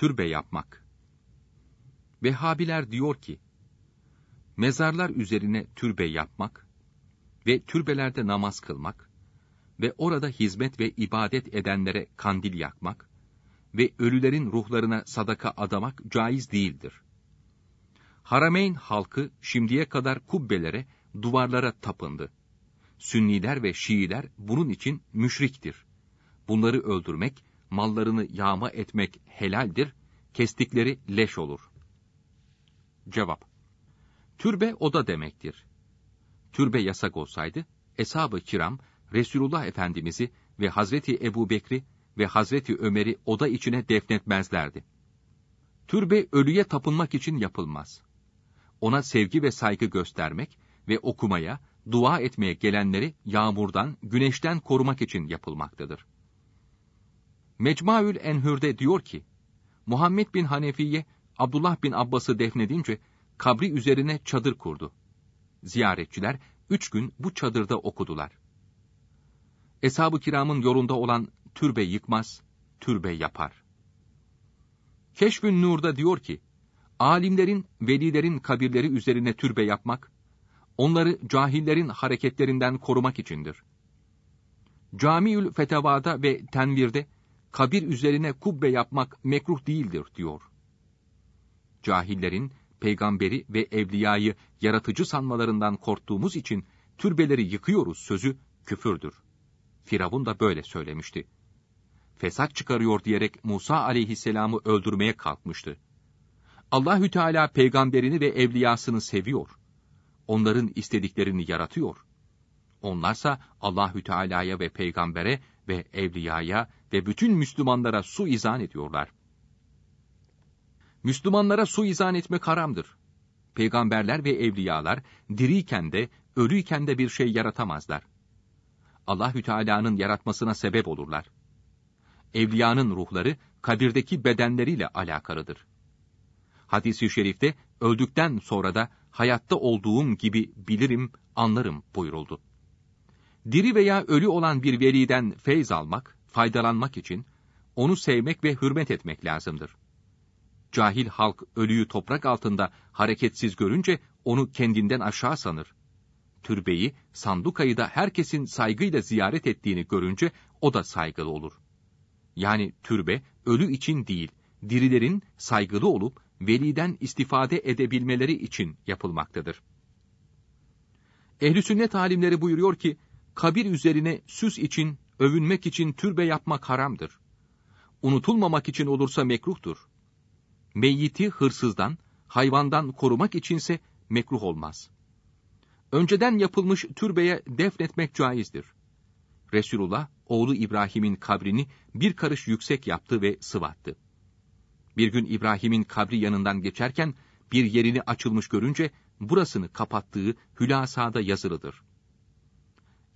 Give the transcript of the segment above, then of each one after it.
türbe yapmak. Vehhabiler diyor ki, mezarlar üzerine türbe yapmak ve türbelerde namaz kılmak ve orada hizmet ve ibadet edenlere kandil yakmak ve ölülerin ruhlarına sadaka adamak caiz değildir. Harameyn halkı şimdiye kadar kubbelere, duvarlara tapındı. Sünniler ve Şiiler bunun için müşriktir. Bunları öldürmek, mallarını yağma etmek helaldir, kestikleri leş olur. Cevap Türbe oda demektir. Türbe yasak olsaydı, Eshab-ı Kiram, Resulullah Efendimiz'i ve Hazreti Ebu Bekri ve Hazreti Ömer'i oda içine defnetmezlerdi. Türbe ölüye tapınmak için yapılmaz. Ona sevgi ve saygı göstermek ve okumaya, dua etmeye gelenleri yağmurdan, güneşten korumak için yapılmaktadır. Mecmuaül Enhür'de diyor ki, Muhammed bin Hanefiye, Abdullah bin Abbas'ı defnedince, kabri üzerine çadır kurdu. Ziyaretçiler, üç gün bu çadırda okudular. Eshab-ı kiramın yolunda olan türbe yıkmaz, türbe yapar. Keşfün Nur'da diyor ki, alimlerin, velilerin kabirleri üzerine türbe yapmak, onları cahillerin hareketlerinden korumak içindir. Camiül Fetevada ve Tenvir'de, kabir üzerine kubbe yapmak mekruh değildir diyor. Cahillerin, peygamberi ve evliyayı yaratıcı sanmalarından korktuğumuz için türbeleri yıkıyoruz sözü küfürdür. Firavun da böyle söylemişti. Fesat çıkarıyor diyerek Musa aleyhisselamı öldürmeye kalkmıştı. Allahü Teala peygamberini ve evliyasını seviyor. Onların istediklerini yaratıyor. Onlarsa Allahü Teala'ya ve peygambere ve evliyaya ve bütün Müslümanlara su izan ediyorlar. Müslümanlara su izan etmek haramdır. Peygamberler ve evliyalar diriyken de ölüyken de bir şey yaratamazlar. Allahü Teala'nın yaratmasına sebep olurlar. Evliyanın ruhları kabirdeki bedenleriyle alakalıdır. Hadis-i şerifte öldükten sonra da hayatta olduğum gibi bilirim, anlarım buyuruldu. Diri veya ölü olan bir veliden feyz almak, faydalanmak için onu sevmek ve hürmet etmek lazımdır. Cahil halk ölüyü toprak altında hareketsiz görünce onu kendinden aşağı sanır. Türbeyi, sandukayı da herkesin saygıyla ziyaret ettiğini görünce o da saygılı olur. Yani türbe ölü için değil, dirilerin saygılı olup veliden istifade edebilmeleri için yapılmaktadır. Ehli sünnet alimleri buyuruyor ki, kabir üzerine süs için, övünmek için türbe yapmak haramdır. Unutulmamak için olursa mekruhtur. Meyyiti hırsızdan, hayvandan korumak içinse mekruh olmaz. Önceden yapılmış türbeye defnetmek caizdir. Resulullah, oğlu İbrahim'in kabrini bir karış yüksek yaptı ve sıvattı. Bir gün İbrahim'in kabri yanından geçerken bir yerini açılmış görünce burasını kapattığı hülasada yazılıdır.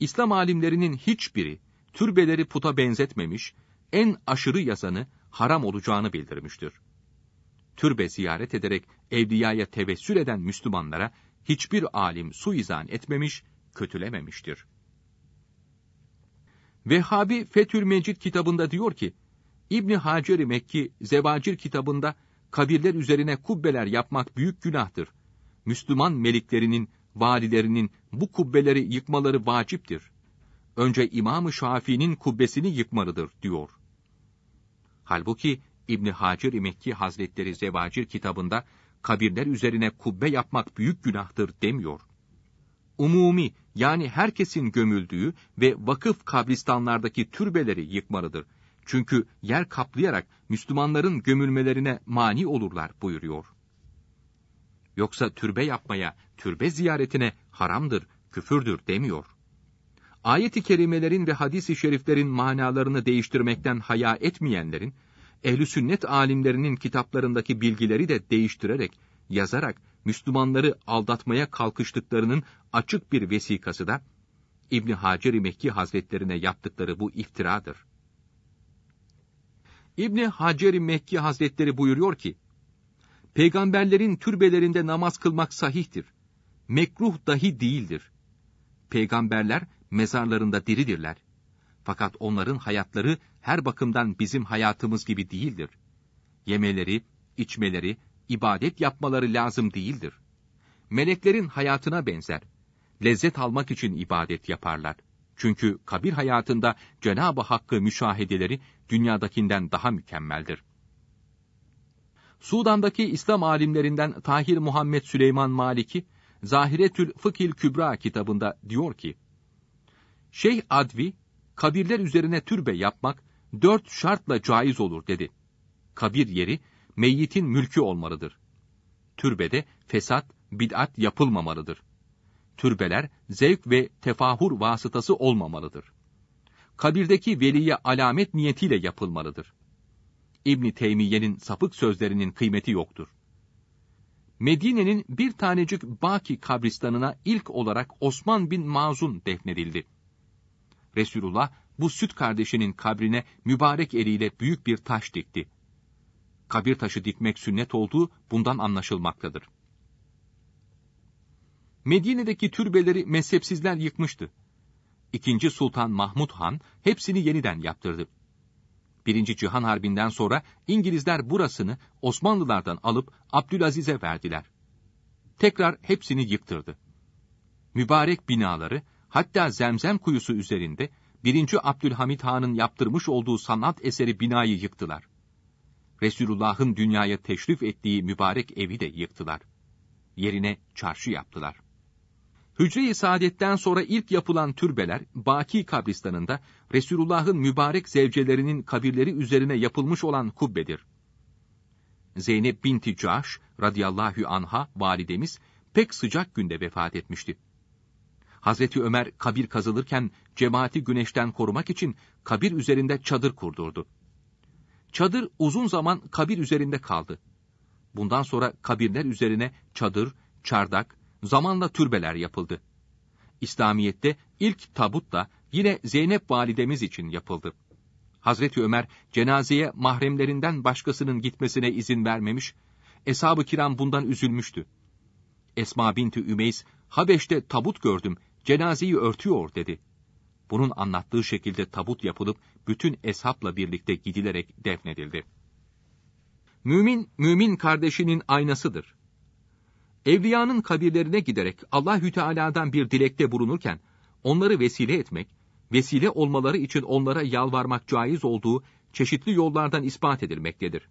İslam alimlerinin hiçbiri türbeleri puta benzetmemiş, en aşırı yazanı haram olacağını bildirmiştir. Türbe ziyaret ederek evliyaya tevessül eden Müslümanlara hiçbir alim suizan etmemiş, kötülememiştir. Vehhabi Fethül Mecid kitabında diyor ki, İbni Hacer-i Mekki Zevacir kitabında kabirler üzerine kubbeler yapmak büyük günahtır. Müslüman meliklerinin, valilerinin bu kubbeleri yıkmaları vaciptir. Önce İmam-ı Şafii'nin kubbesini yıkmalıdır diyor. Halbuki İbni Hacer-i Mekki Hazretleri Zevacir kitabında kabirler üzerine kubbe yapmak büyük günahtır demiyor. Umumi yani herkesin gömüldüğü ve vakıf kabristanlardaki türbeleri yıkmalıdır. Çünkü yer kaplayarak Müslümanların gömülmelerine mani olurlar buyuruyor. Yoksa türbe yapmaya, türbe ziyaretine haramdır, küfürdür demiyor. Ayet-i kerimelerin ve hadis-i şeriflerin manalarını değiştirmekten haya etmeyenlerin, ehli sünnet alimlerinin kitaplarındaki bilgileri de değiştirerek, yazarak Müslümanları aldatmaya kalkıştıklarının açık bir vesikası da İbn Hacer-i Mekki Hazretlerine yaptıkları bu iftiradır. İbn Hacer-i Mekki Hazretleri buyuruyor ki, Peygamberlerin türbelerinde namaz kılmak sahihtir. Mekruh dahi değildir. Peygamberler mezarlarında diridirler. Fakat onların hayatları her bakımdan bizim hayatımız gibi değildir. Yemeleri, içmeleri, ibadet yapmaları lazım değildir. Meleklerin hayatına benzer. Lezzet almak için ibadet yaparlar. Çünkü kabir hayatında Cenab-ı Hakk'ı müşahedeleri dünyadakinden daha mükemmeldir. Sudan'daki İslam alimlerinden Tahir Muhammed Süleyman Maliki, Zahiretül Fıkil Kübra kitabında diyor ki, Şeyh Advi, kabirler üzerine türbe yapmak dört şartla caiz olur dedi. Kabir yeri, meyyitin mülkü olmalıdır. Türbede fesat, bid'at yapılmamalıdır. Türbeler zevk ve tefahur vasıtası olmamalıdır. Kabirdeki veliye alamet niyetiyle yapılmalıdır. İbni Teymiye'nin sapık sözlerinin kıymeti yoktur. Medine'nin bir tanecik Baki kabristanına ilk olarak Osman bin Mazun defnedildi. Resulullah bu süt kardeşinin kabrine mübarek eliyle büyük bir taş dikti. Kabir taşı dikmek sünnet olduğu bundan anlaşılmaktadır. Medine'deki türbeleri mezhepsizler yıkmıştı. İkinci Sultan Mahmud Han hepsini yeniden yaptırdı. Birinci Cihan Harbi'nden sonra İngilizler burasını Osmanlılardan alıp Abdülaziz'e verdiler. Tekrar hepsini yıktırdı. Mübarek binaları, hatta Zemzem kuyusu üzerinde 1. Abdülhamit Han'ın yaptırmış olduğu sanat eseri binayı yıktılar. Resulullah'ın dünyaya teşrif ettiği mübarek evi de yıktılar. Yerine çarşı yaptılar. Hücre-i Saadet'ten sonra ilk yapılan türbeler, Baki kabristanında Resulullah'ın mübarek zevcelerinin kabirleri üzerine yapılmış olan kubbedir. Zeynep binti Cahş radıyallahu anha validemiz pek sıcak günde vefat etmişti. Hazreti Ömer kabir kazılırken cemaati güneşten korumak için kabir üzerinde çadır kurdurdu. Çadır uzun zaman kabir üzerinde kaldı. Bundan sonra kabirler üzerine çadır, çardak, zamanla türbeler yapıldı. İslamiyet'te ilk tabut da yine Zeynep validemiz için yapıldı. Hazreti Ömer cenazeye mahremlerinden başkasının gitmesine izin vermemiş, Eshab-ı kiram bundan üzülmüştü. Esma binti Ümeys, Habeş'te tabut gördüm, cenazeyi örtüyor dedi. Bunun anlattığı şekilde tabut yapılıp bütün eshapla birlikte gidilerek defnedildi. Mümin, mümin kardeşinin aynasıdır. Evliyanın kabirlerine giderek Allahü Teala'dan bir dilekte bulunurken onları vesile etmek, vesile olmaları için onlara yalvarmak caiz olduğu çeşitli yollardan ispat edilmektedir.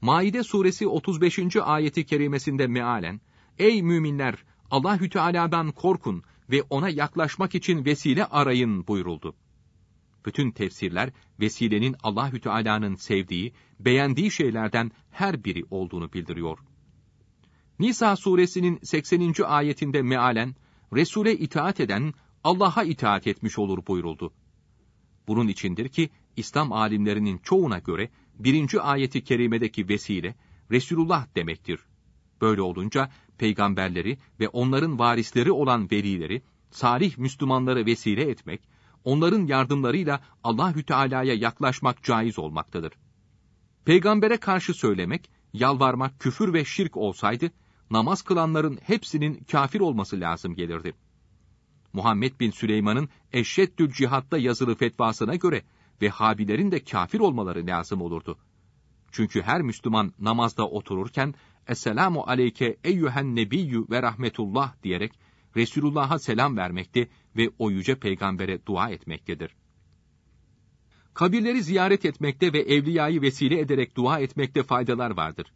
Maide suresi 35. ayeti kerimesinde mealen, Ey müminler! Allahü Teala'dan korkun ve ona yaklaşmak için vesile arayın buyuruldu. Bütün tefsirler vesilenin Allahü Teala'nın sevdiği, beğendiği şeylerden her biri olduğunu bildiriyor. Nisa suresinin 80. ayetinde mealen, Resul'e itaat eden Allah'a itaat etmiş olur buyuruldu. Bunun içindir ki, İslam alimlerinin çoğuna göre birinci ayeti kerimedeki vesile, Resulullah demektir. Böyle olunca peygamberleri ve onların varisleri olan velileri, salih Müslümanları vesile etmek, onların yardımlarıyla Allahü Teala'ya yaklaşmak caiz olmaktadır. Peygambere karşı söylemek, yalvarmak küfür ve şirk olsaydı, namaz kılanların hepsinin kafir olması lazım gelirdi. Muhammed bin Süleyman'ın Eşşeddül Cihat'ta yazılı fetvasına göre Vehhabilerin de kafir olmaları lazım olurdu. Çünkü her Müslüman namazda otururken Esselamu aleyke eyyühen nebiyyü ve rahmetullah diyerek Resulullah'a selam vermekte ve o yüce peygambere dua etmektedir. Kabirleri ziyaret etmekte ve evliyayı vesile ederek dua etmekte faydalar vardır.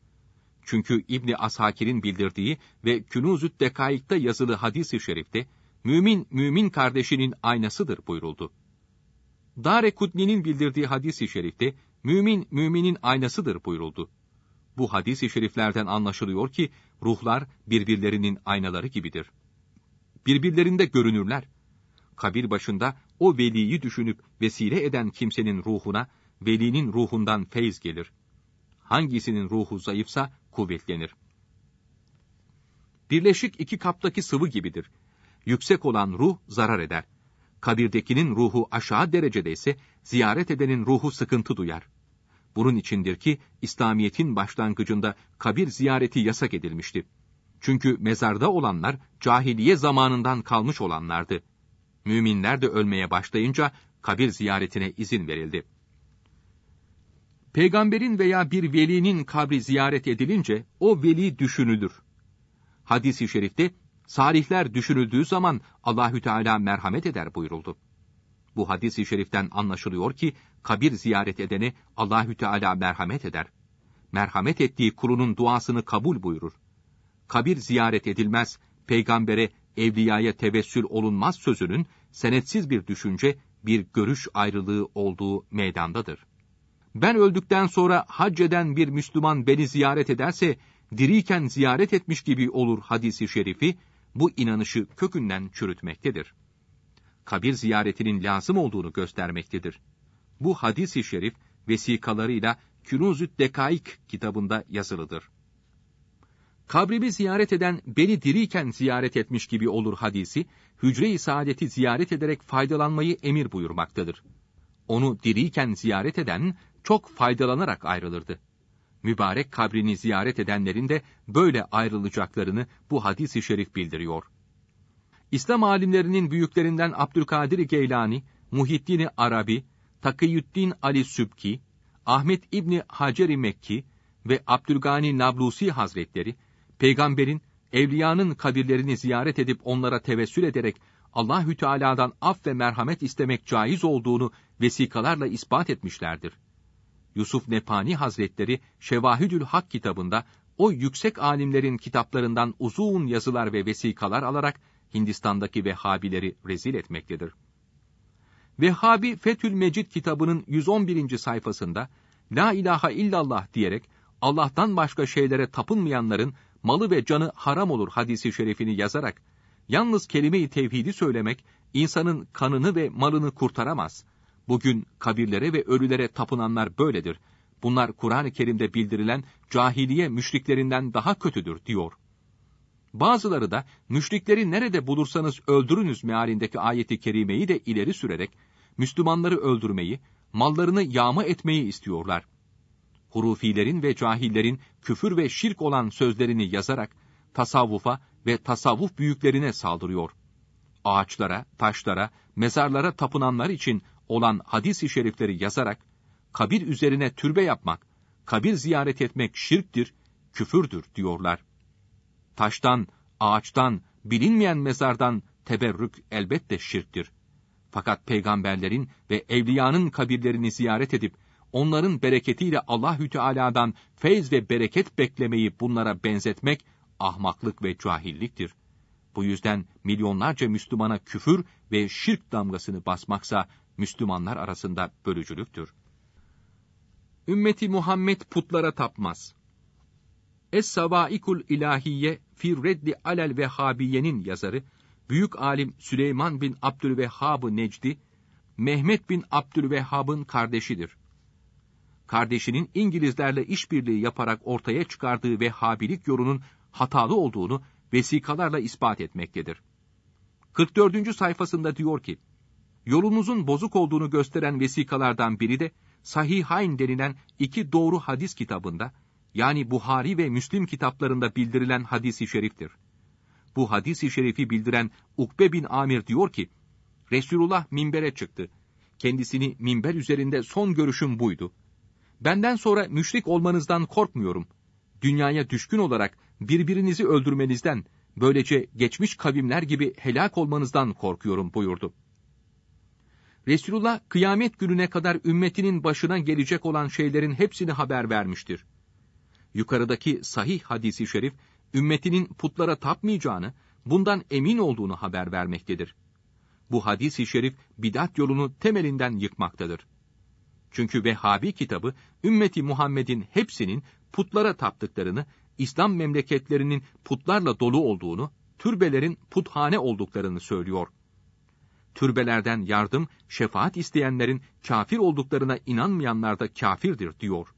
Çünkü İbni Asakir'in bildirdiği ve Künuzü't Dekaik'ta yazılı hadis-i şerifte, mümin, mümin kardeşinin aynasıdır buyuruldu. Dare Kutni'nin bildirdiği hadis-i şerifte, mümin, müminin aynasıdır buyuruldu. Bu hadis-i şeriflerden anlaşılıyor ki, ruhlar birbirlerinin aynaları gibidir. Birbirlerinde görünürler. Kabir başında o veliyi düşünüp vesile eden kimsenin ruhuna, velinin ruhundan feyz gelir. Hangisinin ruhu zayıfsa kuvvetlenir. Birleşik iki kaptaki sıvı gibidir. Yüksek olan ruh zarar eder. Kabirdekinin ruhu aşağı derecede ise ziyaret edenin ruhu sıkıntı duyar. Bunun içindir ki İslamiyet'in başlangıcında kabir ziyareti yasak edilmişti. Çünkü mezarda olanlar cahiliye zamanından kalmış olanlardı. Müminler de ölmeye başlayınca kabir ziyaretine izin verildi. Peygamberin veya bir velinin kabri ziyaret edilince o veli düşünülür. Hadis-i şerifte salihler düşünüldüğü zaman Allahü Teala merhamet eder buyuruldu. Bu hadis-i şeriften anlaşılıyor ki kabir ziyaret edene Allahü Teala merhamet eder. Merhamet ettiği kulunun duasını kabul buyurur. Kabir ziyaret edilmez, peygambere, evliyaya tevessül olunmaz sözünün senetsiz bir düşünce, bir görüş ayrılığı olduğu meydandadır. Ben öldükten sonra hac eden bir Müslüman beni ziyaret ederse, diriyken ziyaret etmiş gibi olur hadisi şerifi, bu inanışı kökünden çürütmektedir. Kabir ziyaretinin lazım olduğunu göstermektedir. Bu hadisi şerif vesikalarıyla Künuzü't Dekaik kitabında yazılıdır. Kabrimi ziyaret eden beni diriyken ziyaret etmiş gibi olur hadisi, hücre-i saadeti ziyaret ederek faydalanmayı emir buyurmaktadır. Onu diriyken ziyaret eden çok faydalanarak ayrılırdı. Mübarek kabrini ziyaret edenlerin de böyle ayrılacaklarını bu hadis-i şerif bildiriyor. İslam alimlerinin büyüklerinden Abdülkadir Geylani, Muhiddin Arabi, Takiyüddin Ali Sübki, Ahmet İbni Hacer-i Mekki ve Abdülgani Nablusi Hazretleri, peygamberin, evliyanın kabirlerini ziyaret edip onlara tevessül ederek Allahü Teala'dan af ve merhamet istemek caiz olduğunu vesikalarla ispat etmişlerdir. Yusuf Nepani Hazretleri Şevahidül Hak kitabında o yüksek alimlerin kitaplarından uzun yazılar ve vesikalar alarak Hindistan'daki Vehhabileri rezil etmektedir. Vehhabi Fethül Mecid kitabının 111. sayfasında La ilahe illallah diyerek Allah'tan başka şeylere tapınmayanların malı ve canı haram olur hadisi şerifini yazarak yalnız kelime-i tevhidi söylemek insanın kanını ve malını kurtaramaz. Bugün kabirlere ve ölülere tapınanlar böyledir. Bunlar Kur'an-ı Kerim'de bildirilen cahiliye müşriklerinden daha kötüdür diyor. Bazıları da müşrikleri nerede bulursanız öldürünüz mealindeki ayeti kerimeyi de ileri sürerek Müslümanları öldürmeyi, mallarını yağma etmeyi istiyorlar. Hurufilerin ve cahillerin küfür ve şirk olan sözlerini yazarak tasavvufa ve tasavvuf büyüklerine saldırıyor. Ağaçlara, taşlara, mezarlara tapınanlar için olan hadis-i şerifleri yazarak kabir üzerine türbe yapmak, kabir ziyaret etmek şirktir, küfürdür diyorlar. Taştan, ağaçtan, bilinmeyen mezardan teberrük elbette şirktir. Fakat peygamberlerin ve evliyanın kabirlerini ziyaret edip onların bereketiyle Allahü Teala'dan feyz ve bereket beklemeyi bunlara benzetmek ahmaklık ve cahilliktir. Bu yüzden milyonlarca Müslümana küfür ve şirk damgasını basmaksa Müslümanlar arasında bölücülüktür. Ümmeti Muhammed putlara tapmaz. Es-Savaikul İlahiye fi reddi alel Vehhabiye'nin yazarı, büyük alim Süleyman bin Abdülvehhab-ı Necdi, Mehmet bin Abdülvehhab'ın kardeşidir. Kardeşinin İngilizlerle işbirliği yaparak ortaya çıkardığı Vehhabilik yolunun hatalı olduğunu vesikalarla ispat etmektedir. 44. sayfasında diyor ki, yolunuzun bozuk olduğunu gösteren vesikalardan biri de Sahihayn denilen iki doğru hadis kitabında, yani Buhari ve Müslim kitaplarında bildirilen hadisi şeriftir. Bu hadisi şerifi bildiren Ukbe bin Amir diyor ki, Resulullah minbere çıktı. Kendisini minber üzerinde son görüşüm buydu. Benden sonra müşrik olmanızdan korkmuyorum. Dünyaya düşkün olarak birbirinizi öldürmenizden, böylece geçmiş kavimler gibi helak olmanızdan korkuyorum buyurdu. Resulullah kıyamet gününe kadar ümmetinin başına gelecek olan şeylerin hepsini haber vermiştir. Yukarıdaki sahih hadisi şerif, ümmetinin putlara tapmayacağını, bundan emin olduğunu haber vermektedir. Bu hadisi şerif bidat yolunu temelinden yıkmaktadır. Çünkü Vehhabi kitabı ümmeti Muhammed'in hepsinin putlara taptıklarını, İslam memleketlerinin putlarla dolu olduğunu, türbelerin puthane olduklarını söylüyor. Türbelerden yardım, şefaat isteyenlerin kafir olduklarına inanmayanlar da kafirdir diyor.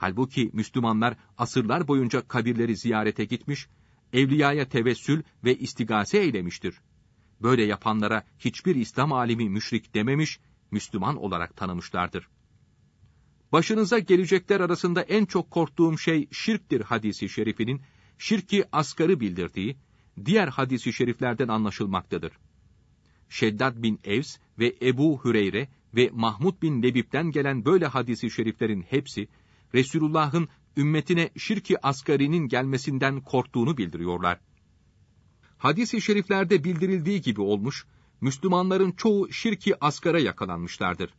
Halbuki Müslümanlar asırlar boyunca kabirleri ziyarete gitmiş, evliyaya tevessül ve istigase eylemiştir. Böyle yapanlara hiçbir İslam alimi müşrik dememiş, Müslüman olarak tanımışlardır. Başınıza gelecekler arasında en çok korktuğum şey şirktir hadisi şerifinin, şirki asgarı bildirdiği, diğer hadisi şeriflerden anlaşılmaktadır. Şeddat bin Evs ve Ebu Hüreyre ve Mahmud bin Lebip'ten gelen böyle hadisi şeriflerin hepsi, Resulullah'ın ümmetine şirki asgarinin gelmesinden korktuğunu bildiriyorlar. Hadis-i şeriflerde bildirildiği gibi olmuş, Müslümanların çoğu şirki asgara yakalanmışlardır.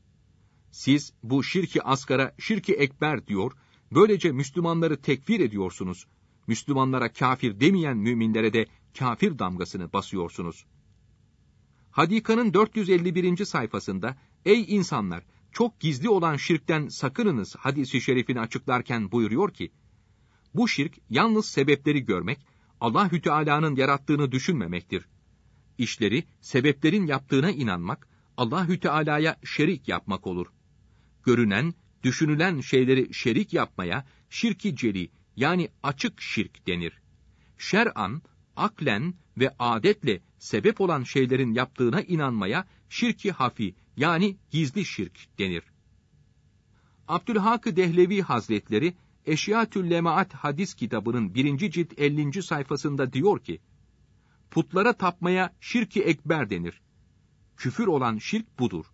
Siz bu şirki asgara şirki ekber diyor, böylece Müslümanları tekfir ediyorsunuz. Müslümanlara kafir demeyen müminlere de kafir damgasını basıyorsunuz. Hadika'nın 451. sayfasında, Ey insanlar! Çok gizli olan şirkten sakınınız hadisi şerifini açıklarken buyuruyor ki, bu şirk yalnız sebepleri görmek, Allahü Teala'nın yarattığını düşünmemektir. İşleri sebeplerin yaptığına inanmak, Allahü Teala'ya şerik yapmak olur. Görünen, düşünülen şeyleri şerik yapmaya şirki celi yani açık şirk denir. Şer'an, aklen ve adetle sebep olan şeylerin yaptığına inanmaya şirki hafi yani gizli şirk denir. Abdülhak Dehlevi Hazretleri Eşyatül Lemaat hadis kitabının birinci cilt 50. sayfasında diyor ki, Putlara tapmaya şirki ekber denir. Küfür olan şirk budur.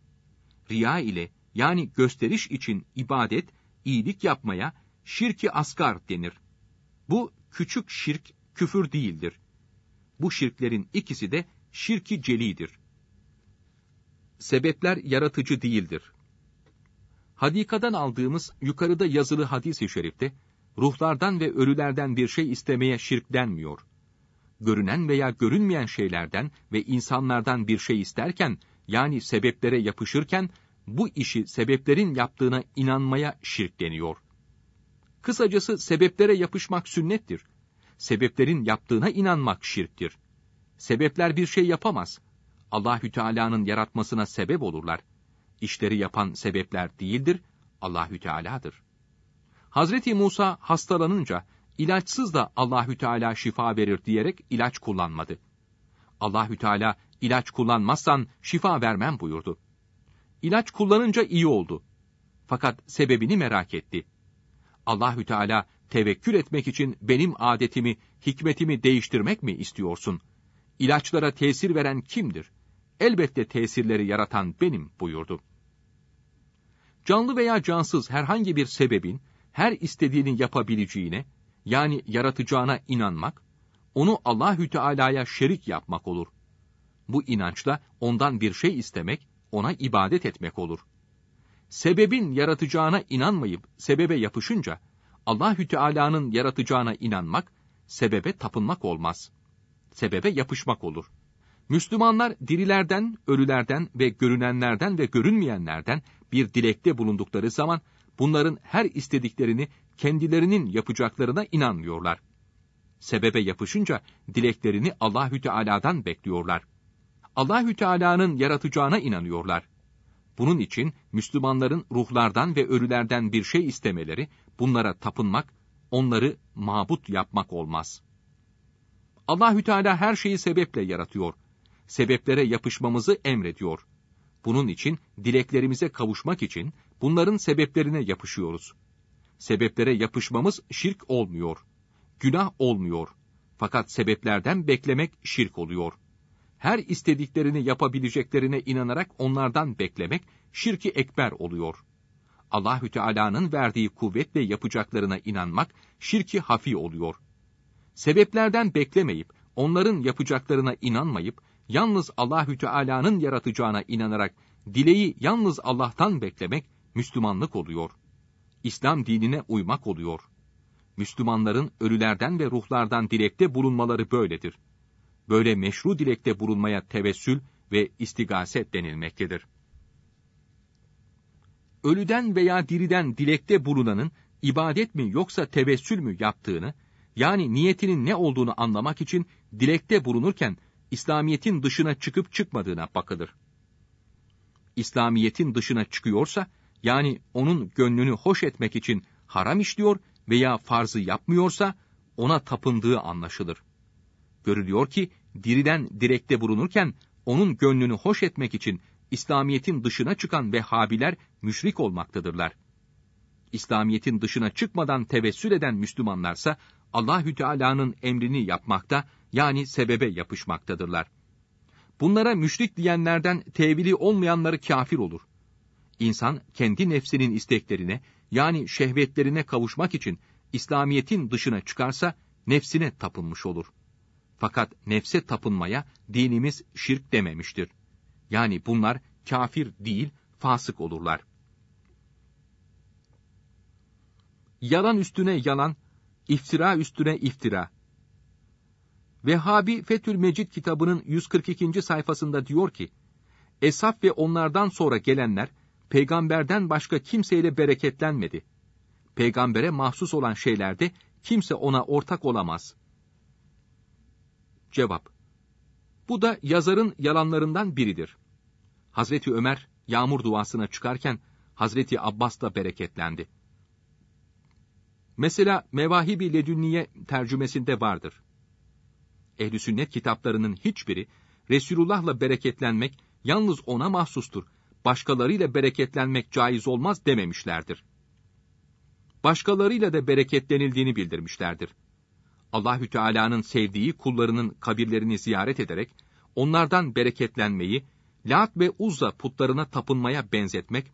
Riya ile yani gösteriş için ibadet, iyilik yapmaya şirki asgar denir. Bu küçük şirk küfür değildir. Bu şirklerin ikisi de şirki celidir. Sebepler yaratıcı değildir. Hadikadan aldığımız yukarıda yazılı hadis-i şerifte, ruhlardan ve ölülerden bir şey istemeye şirk denmiyor. Görünen veya görünmeyen şeylerden ve insanlardan bir şey isterken, yani sebeplere yapışırken, bu işi sebeplerin yaptığına inanmaya şirk deniyor. Kısacası sebeplere yapışmak sünnettir. Sebeplerin yaptığına inanmak şirktir. Sebepler bir şey yapamaz. Allahü Teala'nın yaratmasına sebep olurlar işleri yapan sebepler değildir, Allahü Teala'dır. Hazreti Musa hastalanınca ilaçsız da Allahü Teala şifa verir diyerek ilaç kullanmadı. Allahü Teala ilaç kullanmazsan şifa vermem buyurdu. İlaç kullanınca iyi oldu. Fakat sebebini merak etti. Allahü Teala tevekkül etmek için benim adetimi, hikmetimi değiştirmek mi istiyorsun? İlaçlara tesir veren kimdir? Elbette tesirleri yaratan benim buyurdu. Canlı veya cansız herhangi bir sebebin her istediğini yapabileceğine, yani yaratacağına inanmak, onu Allahü Teala'ya şerik yapmak olur. Bu inançla ondan bir şey istemek, ona ibadet etmek olur. Sebebin yaratacağına inanmayıp sebebe yapışınca Allahü Teala'nın yaratacağına inanmak, sebebe tapınmak olmaz. Sebebe yapışmak olur. Müslümanlar dirilerden, ölülerden ve görünenlerden ve görünmeyenlerden bir dilekte bulundukları zaman bunların her istediklerini kendilerinin yapacaklarına inanmıyorlar. Sebebe yapışınca dileklerini Allahü Teala'dan bekliyorlar. Allahü Teala'nın yaratacağına inanıyorlar. Bunun için Müslümanların ruhlardan ve ölülerden bir şey istemeleri, bunlara tapınmak, onları mabut yapmak olmaz. Allahü Teala her şeyi sebeple yaratıyor sebeplere yapışmamızı emrediyor. Bunun için dileklerimize kavuşmak için bunların sebeplerine yapışıyoruz. Sebeplere yapışmamız şirk olmuyor. Günah olmuyor. Fakat sebeplerden beklemek şirk oluyor. Her istediklerini yapabileceklerine inanarak onlardan beklemek şirki ekber oluyor. Allahü Teala'nın verdiği kuvvetle yapacaklarına inanmak şirki hafi oluyor. Sebeplerden beklemeyip onların yapacaklarına inanmayıp yalnız Allahü Teala'nın yaratacağına inanarak dileği yalnız Allah'tan beklemek Müslümanlık oluyor. İslam dinine uymak oluyor. Müslümanların ölülerden ve ruhlardan dilekte bulunmaları böyledir. Böyle meşru dilekte bulunmaya tevessül ve istigaset denilmektedir. Ölüden veya diriden dilekte bulunanın ibadet mi yoksa tevessül mü yaptığını, yani niyetinin ne olduğunu anlamak için dilekte bulunurken İslamiyet'in dışına çıkıp çıkmadığına bakılır. İslamiyet'in dışına çıkıyorsa, yani onun gönlünü hoş etmek için haram işliyor veya farzı yapmıyorsa, ona tapındığı anlaşılır. Görülüyor ki, diriden direkte bulunurken, onun gönlünü hoş etmek için İslamiyet'in dışına çıkan Vehhabiler müşrik olmaktadırlar. İslamiyet'in dışına çıkmadan tevessül eden Müslümanlarsa Allahü Teala'nın emrini yapmakta yani sebebe yapışmaktadırlar. Bunlara müşrik diyenlerden tevili olmayanları kafir olur. İnsan kendi nefsinin isteklerine yani şehvetlerine kavuşmak için İslamiyet'in dışına çıkarsa nefsine tapınmış olur. Fakat nefse tapınmaya dinimiz şirk dememiştir. Yani bunlar kafir değil, fasık olurlar. Yalan üstüne yalan, iftira üstüne iftira. Vehhabi Fetül Mecid kitabının 142. sayfasında diyor ki, Esaf ve onlardan sonra gelenler, peygamberden başka kimseyle bereketlenmedi. Peygambere mahsus olan şeylerde kimse ona ortak olamaz. Cevap Bu da yazarın yalanlarından biridir. Hazreti Ömer yağmur duasına çıkarken Hazreti Abbas da bereketlendi. Mesela Mevahibi Ledünniye tercümesinde vardır. Ehli sünnet kitaplarının hiçbiri Resulullah'la bereketlenmek yalnız ona mahsustur. Başkalarıyla bereketlenmek caiz olmaz dememişlerdir. Başkalarıyla da bereketlenildiğini bildirmişlerdir. Allahü Teala'nın sevdiği kullarının kabirlerini ziyaret ederek onlardan bereketlenmeyi Lat ve Uzza putlarına tapınmaya benzetmek,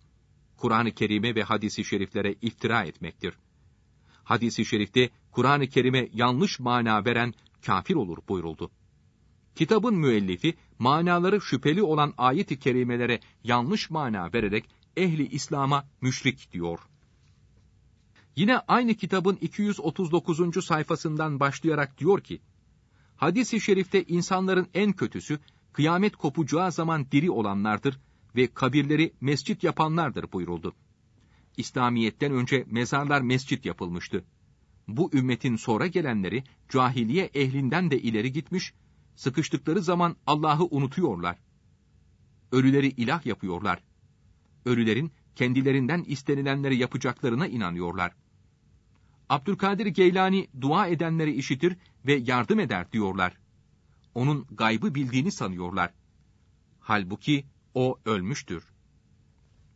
Kur'an-ı Kerim'e ve hadisi şeriflere iftira etmektir. Hadisi şerifte Kur'an-ı Kerim'e yanlış mana veren kafir olur buyuruldu. Kitabın müellifi manaları şüpheli olan ayet-i kerimelere yanlış mana vererek ehli İslam'a müşrik diyor. Yine aynı kitabın 239. sayfasından başlayarak diyor ki, Hadis-i şerifte insanların en kötüsü kıyamet kopacağı zaman diri olanlardır ve kabirleri mescit yapanlardır buyuruldu. İslamiyet'ten önce mezarlar mescit yapılmıştı. Bu ümmetin sonra gelenleri cahiliye ehlinden de ileri gitmiş, sıkıştıkları zaman Allah'ı unutuyorlar. Ölüleri ilah yapıyorlar. Ölülerin kendilerinden istenilenleri yapacaklarına inanıyorlar. Abdülkadir Geylani dua edenleri işitir ve yardım eder diyorlar. Onun gaybı bildiğini sanıyorlar. Halbuki o ölmüştür.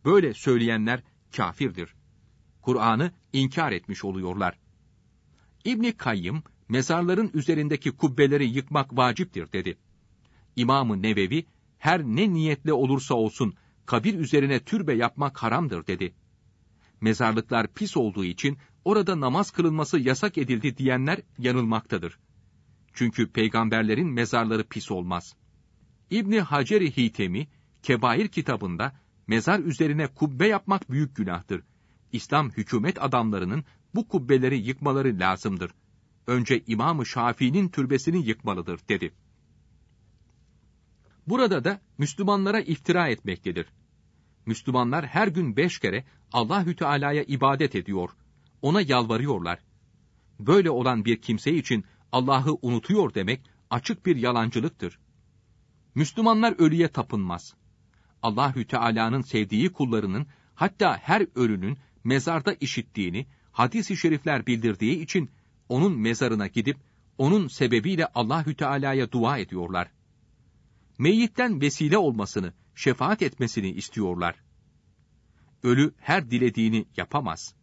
Böyle söyleyenler kafirdir. Kur'an'ı inkar etmiş oluyorlar. İbni Kayyım, mezarların üzerindeki kubbeleri yıkmak vaciptir dedi. İmamı Nevevi, her ne niyetle olursa olsun kabir üzerine türbe yapmak haramdır dedi. Mezarlıklar pis olduğu için orada namaz kılınması yasak edildi diyenler yanılmaktadır. Çünkü peygamberlerin mezarları pis olmaz. İbni Haceri Hitemi, Kebair kitabında mezar üzerine kubbe yapmak büyük günahtır. İslam hükümet adamlarının bu kubbeleri yıkmaları lazımdır. Önce İmam-ı Şafii'nin türbesini yıkmalıdır dedi. Burada da Müslümanlara iftira etmektedir. Müslümanlar her gün beş kere Allahü Teala'ya ibadet ediyor. Ona yalvarıyorlar. Böyle olan bir kimse için Allah'ı unutuyor demek açık bir yalancılıktır. Müslümanlar ölüye tapınmaz. Allahü Teala'nın sevdiği kullarının hatta her ölünün mezarda işittiğini hadis-i şerifler bildirdiği için onun mezarına gidip onun sebebiyle Allahü Teala'ya dua ediyorlar. Meyyitten vesile olmasını, şefaat etmesini istiyorlar. Ölü her dilediğini yapamaz.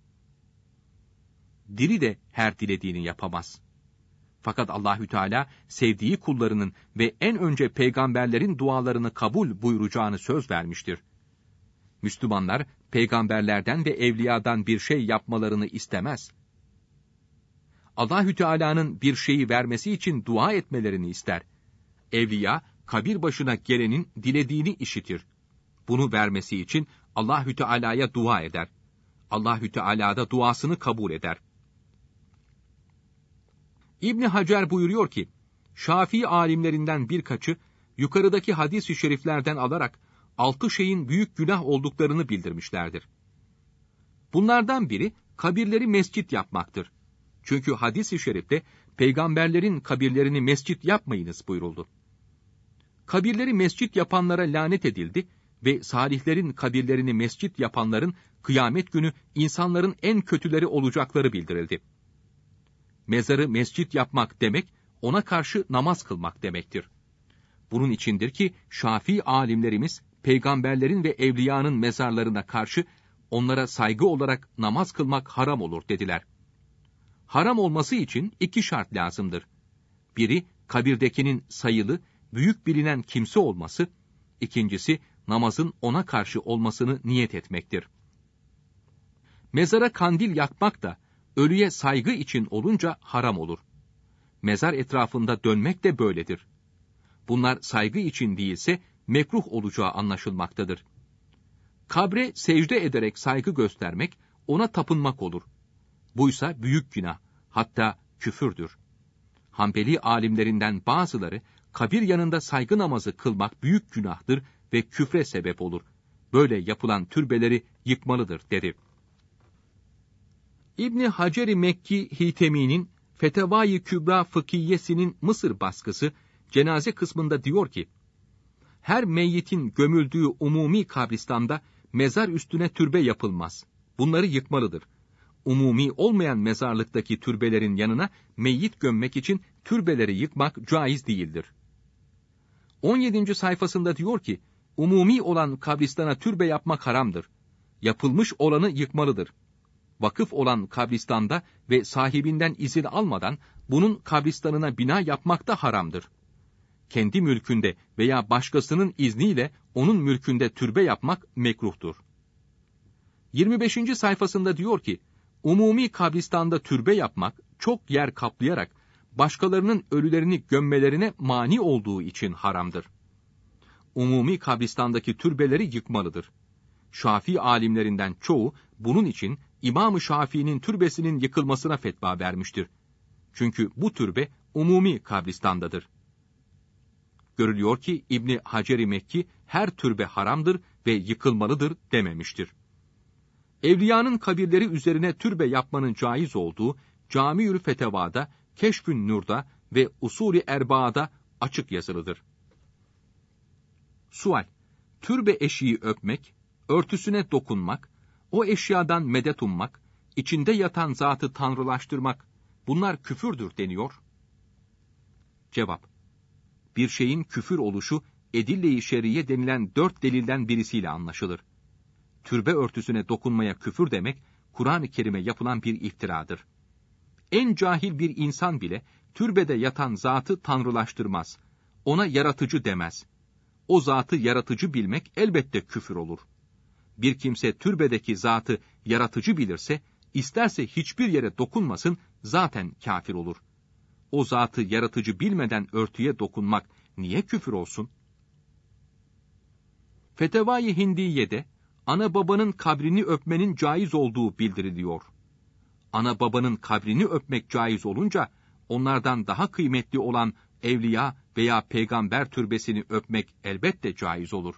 Diri de her dilediğini yapamaz. Fakat Allahü Teala sevdiği kullarının ve en önce peygamberlerin dualarını kabul buyuracağını söz vermiştir. Müslümanlar peygamberlerden ve evliyadan bir şey yapmalarını istemez. Allahü Teala'nın bir şeyi vermesi için dua etmelerini ister. Evliya kabir başına gelenin dilediğini işitir. Bunu vermesi için Allahü Teala'ya dua eder. Allahü Teala da duasını kabul eder. İbni Hacer buyuruyor ki, Şafii alimlerinden birkaçı yukarıdaki hadis-i şeriflerden alarak altı şeyin büyük günah olduklarını bildirmişlerdir. Bunlardan biri kabirleri mescit yapmaktır. Çünkü hadis-i şerifte peygamberlerin kabirlerini mescit yapmayınız buyuruldu. Kabirleri mescit yapanlara lanet edildi ve salihlerin kabirlerini mescit yapanların kıyamet günü insanların en kötüleri olacakları bildirildi. Mezarı mescit yapmak demek, ona karşı namaz kılmak demektir. Bunun içindir ki Şafii alimlerimiz peygamberlerin ve evliyanın mezarlarına karşı onlara saygı olarak namaz kılmak haram olur dediler. Haram olması için iki şart lazımdır. Biri kabirdekinin sayılı, büyük bilinen kimse olması, ikincisi namazın ona karşı olmasını niyet etmektir. Mezara kandil yakmak da ölüye saygı için olunca haram olur. Mezar etrafında dönmek de böyledir. Bunlar saygı için değilse mekruh olacağı anlaşılmaktadır. Kabre secde ederek saygı göstermek, ona tapınmak olur. Buysa büyük günah, hatta küfürdür. Hanbeli alimlerinden bazıları, kabir yanında saygı namazı kılmak büyük günahtır ve küfre sebep olur. Böyle yapılan türbeleri yıkmalıdır dedi. İbni Haceri Mekki Hitemi'nin Fetevai Kübra Fıkhiyesinin Mısır baskısı cenaze kısmında diyor ki, her meyyitin gömüldüğü umumi kabristanda mezar üstüne türbe yapılmaz. Bunları yıkmalıdır. Umumi olmayan mezarlıktaki türbelerin yanına meyyit gömmek için türbeleri yıkmak caiz değildir. 17. sayfasında diyor ki, umumi olan kabristana türbe yapmak haramdır. Yapılmış olanı yıkmalıdır. Vakıf olan kabristanda ve sahibinden izin almadan bunun kabristanına bina yapmak da haramdır. Kendi mülkünde veya başkasının izniyle onun mülkünde türbe yapmak mekruhtur. 25. sayfasında diyor ki, umumi kabristanda türbe yapmak çok yer kaplayarak başkalarının ölülerini gömmelerine mani olduğu için haramdır. Umumi kabristandaki türbeleri yıkmalıdır. Şafii alimlerinden çoğu bunun için İmam-ı Şafii'nin türbesinin yıkılmasına fetva vermiştir. Çünkü bu türbe umumi kabristandadır. Görülüyor ki İbni Hacer-i Mekki her türbe haramdır ve yıkılmalıdır dememiştir. Evliyanın kabirleri üzerine türbe yapmanın caiz olduğu Cami-ül Feteva'da, Keşfün Nur'da ve Usulü Erba'da açık yazılıdır. Sual Türbe eşiği öpmek, örtüsüne dokunmak, o eşyadan medet ummak, içinde yatan zatı tanrılaştırmak, bunlar küfürdür deniyor. Cevap Bir şeyin küfür oluşu, edille-i şeriye denilen dört delilden birisiyle anlaşılır. Türbe örtüsüne dokunmaya küfür demek, Kur'an-ı Kerim'e yapılan bir iftiradır. En cahil bir insan bile, türbede yatan zatı tanrılaştırmaz. Ona yaratıcı demez. O zatı yaratıcı bilmek elbette küfür olur bir kimse türbedeki zatı yaratıcı bilirse, isterse hiçbir yere dokunmasın, zaten kafir olur. O zatı yaratıcı bilmeden örtüye dokunmak niye küfür olsun? Fetevai Hindiye'de, ana babanın kabrini öpmenin caiz olduğu bildiriliyor. Ana babanın kabrini öpmek caiz olunca, onlardan daha kıymetli olan evliya veya peygamber türbesini öpmek elbette caiz olur.